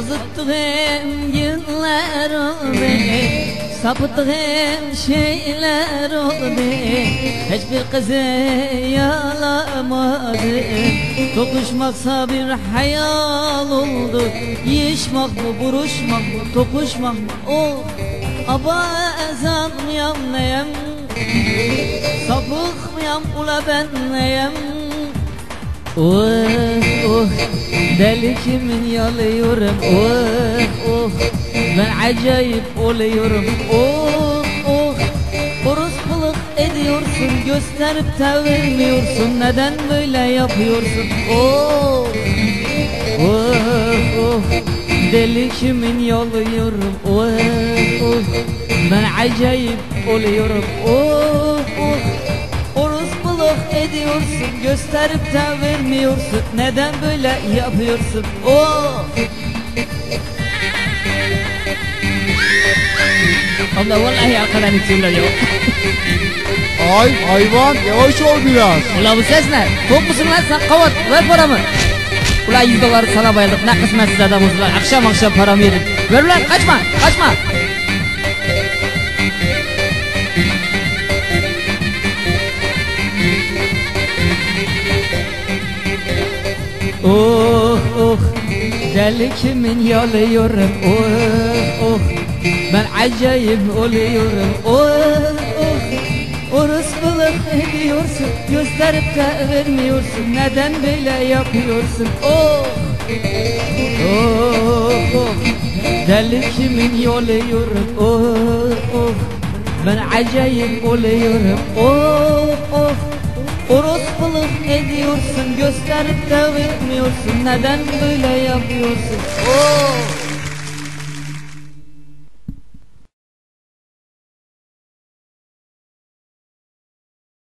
Azıttığım yıllar oldu Sapıttığım şeyler oldu. Hiçbir kızı yalamadım Tokuşmaksa bir hayal oldu. Yiyişmek mı, buruşmak mı, tokuşmak mı? Oh, abazan mıyam neyem Sapık mıyam ula ben neyem? Oh oh deli kimin yalıyorum Oh oh. Ben acayip oluyorum Oh oh. Orospuluk ediyorsun gösterip de vermiyorsun Neden böyle yapıyorsun Oh oh oh. Deli kimin yalıyorum Oh oh. Ben acayip oluyorum Oh ediyorsun Gösterip de vermiyorsun. Neden böyle yapıyorsun? Oh Allah vallahi arkadan içimler yok Ay hayvan yavaş ol biraz. Ula bu ses ne? Top musun lan sen? Kavat ver paramı. Ula yüz doları sana bayıldık ne kısmetsiz adamız lan Akşam akşam paramı yedim. Ver ulan kaçma kaçma Oh oh Deli kimin yalıyorum Oh oh. Ben acayip oluyorum Oh oh. Orospuluk ediyorsun Gösterip de vermiyorsun. Neden böyle yapıyorsun? Oh Oh oh. Deli kimin yoluyorum Oh oh. Ben acayip oluyorum Oh oh ediyorsun Gösterip de vermiyorsun. Neden böyle yapıyorsun? Oh